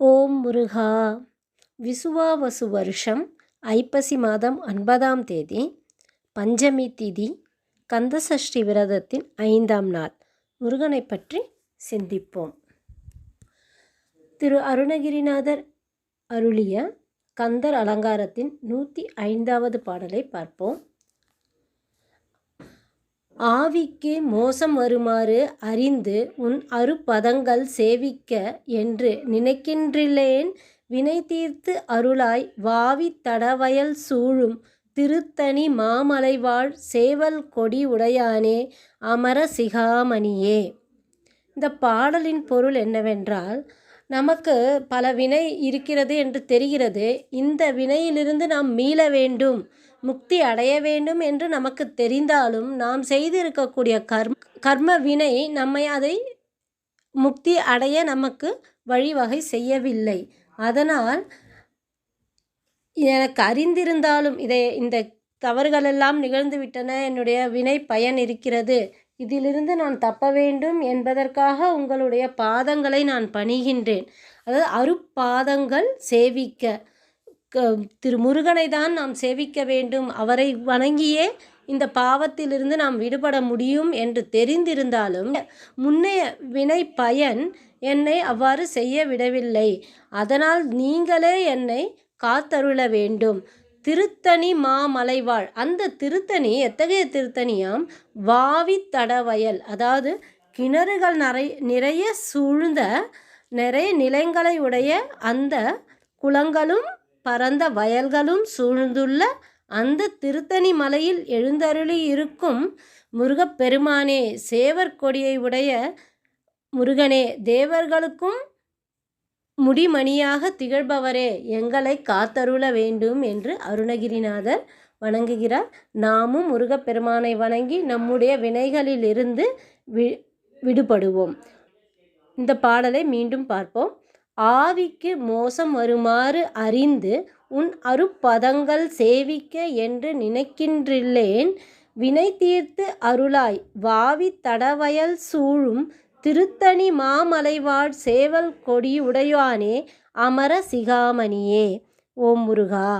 ஓம் முருகா. விசுவாவசு வருஷம் ஐப்பசி மாதம் ஒன்பதாம் தேதி பஞ்சமி திதி கந்தசஷ்டி விரதத்தின் ஐந்தாம் நாள். முருகனை பற்றி சிந்திப்போம். திரு அருணகிரிநாதர் அருளிய கந்தர் அலங்காரத்தின் நூற்றி ஐந்தாவது பாடலை பார்ப்போம். ஆவிக்கு மோசம் வருமாறு அறிந்து உன் அருப்பதங்கள் சேவிக்க என்று நினைக்கின்றிலேன் வினை தீர்த்து அருளாய் வாவி தடவயல் சூழும் திருத்தணி மாமலைவாழ் சேவல் கொடி உடையானே அமர சிகாமணியே. இந்த பாடலின் பொருள் என்னவென்றால் நமக்கு பல வினை இருக்கிறது என்று தெரிகிறது. இந்த வினையிலிருந்து நாம் மீள வேண்டும். முக்தி அடைய வேண்டும் என்று நமக்கு தெரிந்தாலும் நாம் செய்திருக்கக்கூடிய கர்ம கர்ம வினை நம்மை அதை முக்தி அடைய நமக்கு வழிவகை செய்யவில்லை. அதனால் எனக்கு அறிந்திருந்தாலும் இதை இந்த தவறுகளெல்லாம் நிகழ்ந்துவிட்டன. என்னுடைய வினை பயன் இருக்கிறது. இதிலிருந்து நான் தப்ப வேண்டும் என்பதற்காக உங்களுடைய பாதங்களை நான் பணிகின்றேன். அதாவது அருப்பாதங்கள் சேவிக்க. திரு முருகனை தான் நாம் சேவிக்க வேண்டும். அவரை வணங்கியே இந்த பாவத்திலிருந்து நாம் விடுபட முடியும் என்று தெரிந்திருந்தாலும் முன்னைய வினை பயன் என்னை அவ்வாறு செய்ய விடவில்லை. அதனால் நீங்களே என்னை காத்தருள வேண்டும். திருத்தணி மாமலைவாழ் அந்த திருத்தணி எத்தகைய திருத்தணியாம்? வாவி தடவயல். அதாவது கிணறுகள் நிறை நிறைய சூழ்ந்த நிறைய நிலங்களை உடைய அந்த குளங்களும் பரந்த வயல்களும் சூழ்ந்துள்ள அந்த திருத்தணி மலையில் எழுந்தருளி இருக்கும் முருகப்பெருமானே சேவர் கொடியை உடைய முருகனே தேவர்களுக்கும் முடிமணியாக திகழ்பவரே எங்களை காத்தருள வேண்டும் என்று அருணகிரிநாதர் வணங்குகிறார். நாமும் முருகப்பெருமானை வணங்கி நம்முடைய வினைகளிலிருந்து வி விடுபடுவோம். இந்த பாடலை மீண்டும் பார்ப்போம். ஆவிக்கு மோசம் வருமாறு அறிந்து உன் அருப்பதங்கள் சேவிக்க என்று நினைக்கின்றில்லேன் வினை தீர்த்து அருளாய். வாவி தடவயல் சூழும் திருத்தணி மாமலைவாழ் சேவல் கொடி உடையானே அமர சிகாமணியே. ஓம் முருகா.